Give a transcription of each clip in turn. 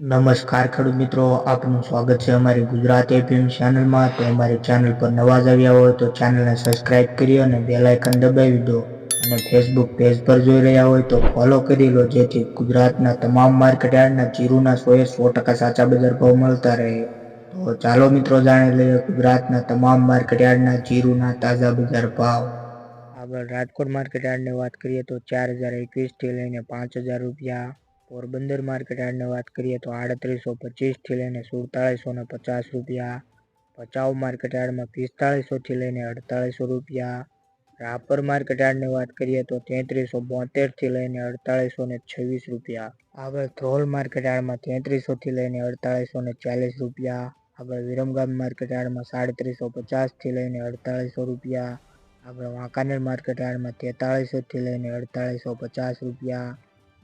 નમસ્કાર ખેડૂત મિત્રો, આપનું સ્વાગત છે અમારી ગુજરાત એફએમ ચેનલમાં. તો અમારી ચેનલ પર નવા જ આવ્યા હોય તો ચેનલને સબસ્ક્રાઇબ કરી અને બેલ આઇકન દબાવી દો. અને ફેસબુક પેજ પર જોઈ રહ્યા હોય તો ફોલો કરી લો, જેથી ગુજરાતના તમામ માર્કેટ યાર્ડના જીરુના સોએ સો ટકા સાચા બજાર ભાવ મળતા રહે. તો ચાલો મિત્રો, જાણી લઈએ ગુજરાતના તમામ માર્કેટ યાર્ડના જીરુના તાજા બજાર ભાવ. આગળ રાજકોટ માર્કેટ યાર્ડની વાત કરીએ તો ચાર હજાર એકવીસથી લઈને પાંચ હજાર રૂપિયા પોરબંદર માર્કેટ યાર્ડની વાત કરીએ તો આડત્રીસો પચીસથી લઈને સુડતાળીસો ને પચાસ રૂપિયા, ભચાઉ માર્કેટ યાર્ડમાં પિસ્તાળીસોથી લઈને અડતાળીસો રૂપિયા, રાપર માર્કેટ યાર્ડની વાત કરીએ તો તેત્રીસો બોતેરથી લઈને અડતાળીસો ને છવ્વીસ રૂપિયા, આગળ ધ્રોલ માર્કેટ યાર્ડમાં તેત્રીસોથી લઈને અડતાળીસો ને ચાલીસ રૂપિયા, આગળ વિરમગામ માર્કેટ યાર્ડમાં સાડત્રીસો પચાસથી લઈને અડતાળીસો રૂપિયા, આગળ વાંકાનેર માર્કેટ યાર્ડમાં તેતાળીસોથી લઈને અડતાળીસો પચાસ રૂપિયા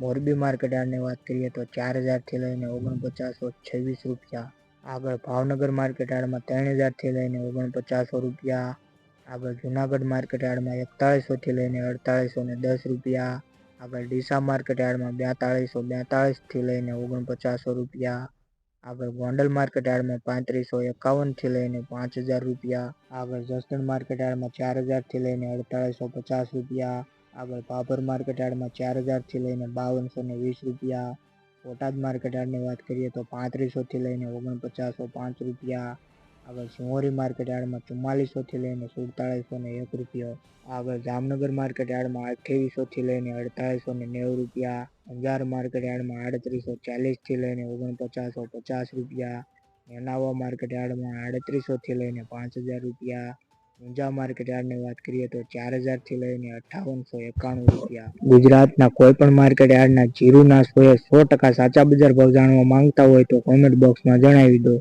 મોરબી માર્કેટ વાત કરીએ તો ચાર હજારથી લઈને ઓગણપચાસો છવ્વીસ રૂપિયા. આગળ ભાવનગર માર્કેટ યાર્ડમાં ત્રણ હજારથી લઈને ઓગણપચાસો રૂપિયા. આગળ જુનાગઢ માર્કેટ યાર્ડમાં એકતાળીસોથી લઈને અડતાળીસો ને દસ રૂપિયા. આગળ ડીસા માર્કેટ યાર્ડમાં બેતાળીસો, બેતાળીસથી લઈને ઓગણપચાસો રૂપિયા. આગળ ગોંડલ માર્કેટ યાર્ડમાં પાંત્રીસો, એકાવનથી લઈને પાંચ હજાર રૂપિયા. આગળ જસદણ માર્કેટ યાર્ડમાં ચાર હજારથી લઈને અડતાળીસો પચાસ રૂપિયા. આગળ ભાભર માર્કેટ યાર્ડમાં ચાર હજારથી લઈને બાવનસો ને વીસ રૂપિયા. બોટાદ માર્કેટ યાર્ડની વાત કરીએ તો પાંત્રીસોથી લઈને ઓગણપચાસો પાંચ રૂપિયા. આગળ સિંહોરી માર્કેટ યાર્ડમાં ચુમ્માલીસોથી લઈને સુડતાળીસો ને એક રૂપિયો. આગળ જામનગર માર્કેટ યાર્ડમાં અઠ્યાવીસોથી લઈને અડતાલીસો ને નેવું રૂપિયા. અંજાર માર્કેટ યાર્ડમાં આડત્રીસો ચાલીસથી લઈને ઓગણપચાસો પચાસ રૂપિયા. નેનાવા માર્કેટ યાર્ડમાં આડત્રીસોથી લઈને પાંચ હજાર રૂપિયા. ઊંઝા માર્કેટ યાર્ડની વાત કરીએ તો ચાર હજારથી લઈને અઠ્ઠાવનસો એકાણું રૂપિયા. ગુજરાતના કોઈ પણ માર્કેટ યાર્ડના જીરુના સોએ સો ટકા સાચા બજાર ભાવ જાણવા માંગતા હોય તો કોમેન્ટ બોક્સમાં જણાવી દો.